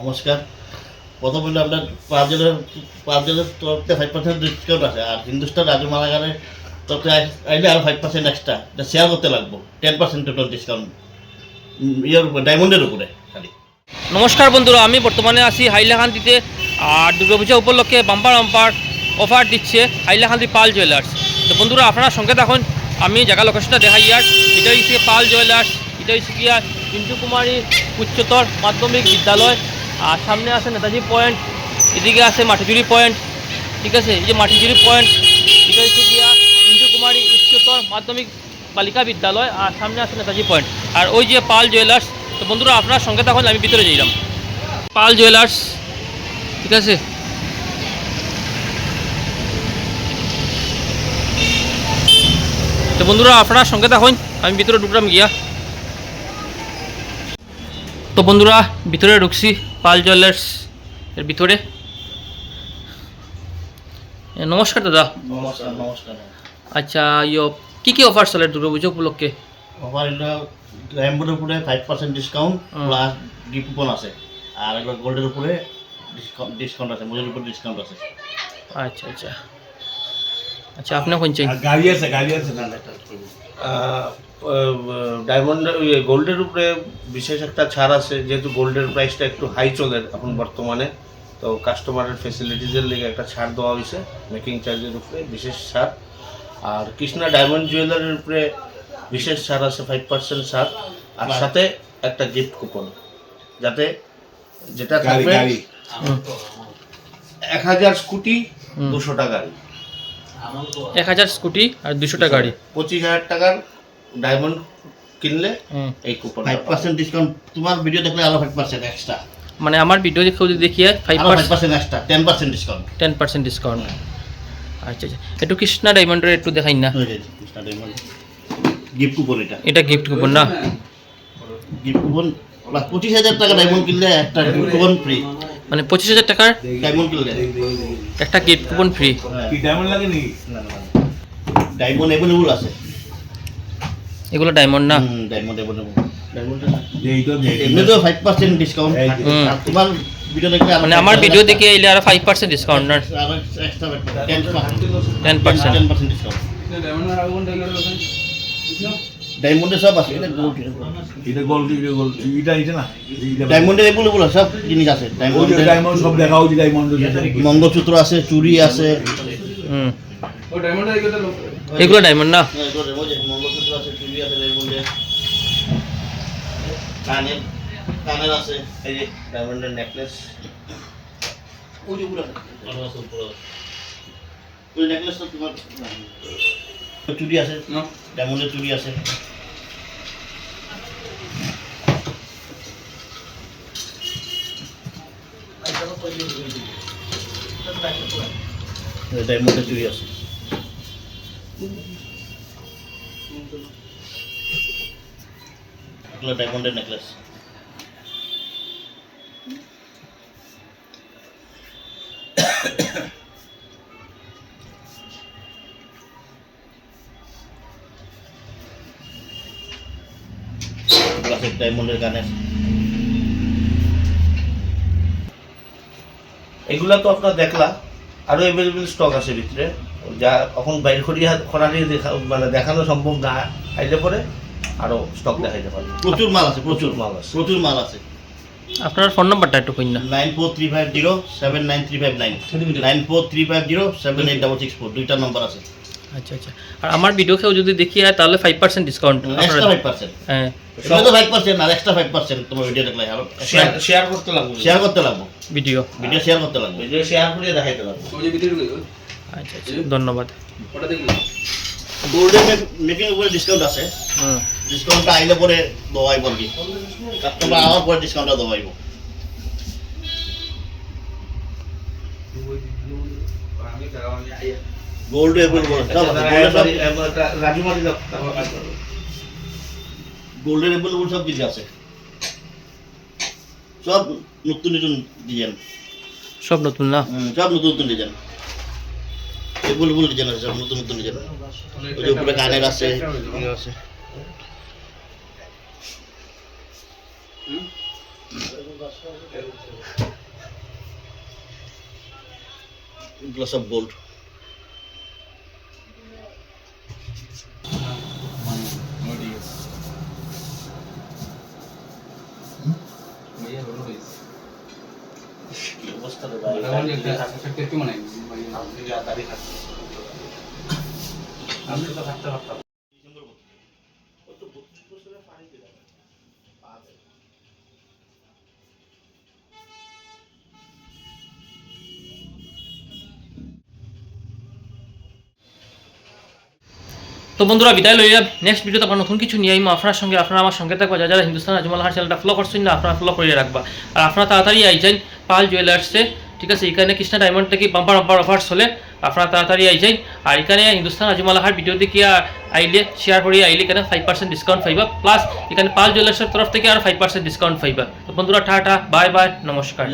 নমস্কার। প্রথম হলো আপনার পাঁচ জনের পাঁচ তরফে ফাইভ পার্সেন্ট ডিসকাউন্ট আছে, আর হিন্দুস্তান রাজমালাগারের তরফে আই- আইলে আরও ফাইভ পার্সেন্ট এক্সট্রা এটা শেয়ার করতে লাগবো টেন পার্সেন্ট টোটাল ডিসকাউন্ট ইয়ের উপরে ডায়মন্ডের উপরে, খালি। নমস্কার বন্ধুরা, আমি বর্তমানে আছি হাইলাকান্দিতে, আর দুর্গাপূজা উপলক্ষে বাম্পার বাম্পার অফার দিচ্ছে হাইলাকান্দি পাল জুয়েলার্স তো বন্ধুরা, আপনারা সঙ্গে দেখুন আমি জায়গা লোকেশনটা দেখাই আর, এটা হচ্ছে পাল জুয়েলার্স এটা হচ্ছে গিয়া পিন্টু কুমারী উচ্চতর মাধ্যমিক বিদ্যালয় আর সামনে আছে নেতাজি পয়েন্ট, এদিকে আছে মাটিজুরি পয়েন্ট, ঠিক আছে? এই যে মাটিজুরি পয়েন্ট পিন্টু কুমারী উচ্চতর মাধ্যমিক বালিকা বিদ্যালয় আর সামনে আছে নেতাজি পয়েন্ট। আর ওই যে পাল জুয়েলার্স, তো বন্ধুরা, আপনার সঙ্গে থাকুন, আমি ভিতরে যাইলাম পাল জুয়েলার্স, ঠিক আছে? তো বন্ধুরা, আপনার সঙ্গে থাকুন, আমি ভিতরে ঢুকলাম গিয়া। তো বন্ধুরা ভিতরে ঢুকছি পাল জুয়েলার্স এর ভিতরে। নমস্কার দাদা। নমস্কার নমস্কার। আচ্ছা ইয়ো কি কি অফার চলে দুর্গাপুজো উপলক্ষে? অফার হলো ডায়মন্ডের উপরে five percent discount. Plus gift coupon আছে। আর এগুলো গোল্ডের উপরে ডিসকাউন্ট ডিসকাউন্ট আছে মজুরির উপরে ডিসকাউন্ট আছে। আচ্ছা আচ্ছা। আচ্ছা আপনি কোনছেন আর গাড়ি আছে গাড়ি আছে। না ডায়মন্ড গোল্ডের উপরে বিশেষ একটা ছাড় আছে যেহেতু গোল্ডের প্রাইসটা একটু হাই চলে এখন বর্তমানে। তো কাস্টমারের ফেসিলিটিসের লেগে একটা ছাড় দেওয়া হয়েছে মেকিং চার্জের উপরে বিশেষ ছাড়। আর কৃষ্ণা ডায়মন্ড জুয়েলারির উপরে বিশেষ ছাড় আছে ফাইভ পার্সেন্ট ছাড়। আর সাথে একটা গিফট কুপন যাতে যেটা থাকবে এক হাজার স্কুটি। দুশোটা গাড়ি। এক হাজার স্কুটি আর দুশোটা গাড়ি। পঁচিশ হাজার টাকার ডায়মন্ড কিনলে এই কুপন ফাইভ পার্সেন্ট ডিসকাউন্ট তোমার ভিডিও দেখলে আরও ফাইভ পার্সেন্ট এক্সট্রা মানে আমার ভিডিও দেখে যদি দেখিয়ে five percent extra ten percent discount ten percent discount আচ্ছা আচ্ছা। একটু কৃষ্ণা ডায়মন্ডের একটু দেখাই না। গিফট কুপন এটা। এটা গিফট কুপন না? গিফট কুপন পঁচিশ হাজার টাকা ডায়মন্ড কিনলে একটা গিফট কুপন ফ্রি মানে পঁচিশ হাজার টাকার ডায়মন্ড কিনলে। একটা গিফট কুপন ফ্রি কি ডায়মন্ড লাগে নি ডায়মন্ড অ্যাভেলেবল আছে। এগুলো ডায়মন্ড না? ডায়মন্ড এমনি তো ফাইভ পার্সেন্ট ডিসকাউন্ট তোমার ভিডিও দেখলে মানে আমার ভিডিও দেখে এলে আর ফাইভ পার্সেন্ট ডিসকাউন্ট না? Ten ten percent ten percent discount ডায়মন্ডে সব আছে। এটা gold, এটা গোল্ড এটা গোল্ড এটা এটা না? ডায়মন্ডের অ্যাভেলেবল সব জিনিস আছে। ওই ডায়মন্ড ডায়মন্ড সব দেখাও যে ডায়মন্ড মঙ্গলসূত্র আছে চুড়ি আছে। হুম। এগুলো ডায়মন্ড না? কানের কানের আছে এই যে ডায়মন্ডের নেকলেস ওই যে আছে। ওই নেকলেসটা তোমার চুড়ি আছে ডায়মন্ডের চুড়ি আছে। ডায়মন্ডের চুড়ি আছে। এগুলো ডায়মন্ডের নেকলেস এগুলা তো আপনার দেখলা আরও অ্যাভেলেবেল স্টক আছে ভিতরে। যা এখন বাইর করিয়া খরানি দেখা মানে দেখানো সম্ভব না আইলে পরে আরও স্টক দেখাইতে পারবে। প্রচুর মাল আছে প্রচুর। মাল আছে। প্রচুর মাল আছে। আপনার ফোন নাম্বারটা একটু কই না। Nine four three five zero seven nine three five nine nine four three five zero seven eight double six four দুইটা নম্বর আছে। আচ্ছা আচ্ছা। আর আমার ভিডিও কেউ যদি দেখিয়ে হয় তাহলে five percent discount extra five percent হ্যাঁ। তো ফাইভ পার্সেন্ট আর এক্সট্রা ফাইভ পার্সেন্ট তোমার ভিডিও দেখলে শেয়ার শেয়ার করতে লাগবে। শেয়ার করতে লাগবো। ভিডিও ভিডিও শেয়ার করতে লাগবে। ভিডিও শেয়ার করিয়ে দেখাইতে লাগবে। আচ্ছা আচ্ছা। ধন্যবাদ। মেকিং উপরে ডিসকাউন্ট আছে। হুম। ডিসকাউন্টটা আইলে পরে দেওয়াইব আর কি। কাস্টমার আমার পরে ডিসকাউন্টটা দেওয়াইব গোল্ড এভেলেবল গোল্ডের এভেলেবল সব কিছু আছে। সব নতুন নতুন ডিজাইন সব নতুন না? সব নতুন নতুন ডিজাইন বুলবুল ডিজাইন আছে সব নতুন নতুন ওই যে উপরে কানের আছে। আছে এগুলো সব গোল্ড असतं टक्के म्हणायचं. তো বন্ধুরা, বিদায় লইলাম নেক্সট ভিডিওতে আবার নতুন কিছু নিয়ে আইমো। আপনার সঙ্গে, আপনারা আমার সঙ্গে থাকবা। যারা হিন্দুস্তান আজমালাহার চ্যানেলটা ফলো করছেন না, আপনারা ফলো করে রাখবা। আর আপনারা তাড়াতাড়ি আই যান পাল জুয়েলার্সে ঠিক আছে, এখানে কৃষ্ণা ডায়মন্ড থেকে বাম্পার বাম্পার অফার চলে। আপনারা তাড়াতাড়ি আই যাই আর এখানে হিন্দুস্তান আজমালাহার ভিডিও দেখে আইলে শেয়ার করে আইলে এখানে ফাইভ পার্সেন্ট ডিসকাউন্ট পাইবা। প্লাস এখানে পাল জুয়েলার্সের তরফ থেকে আর ফাইভ পার্সেন্ট ডিসকাউন্ট পাইবা। তো বন্ধুরা, টাটা বাই বাই নমস্কার।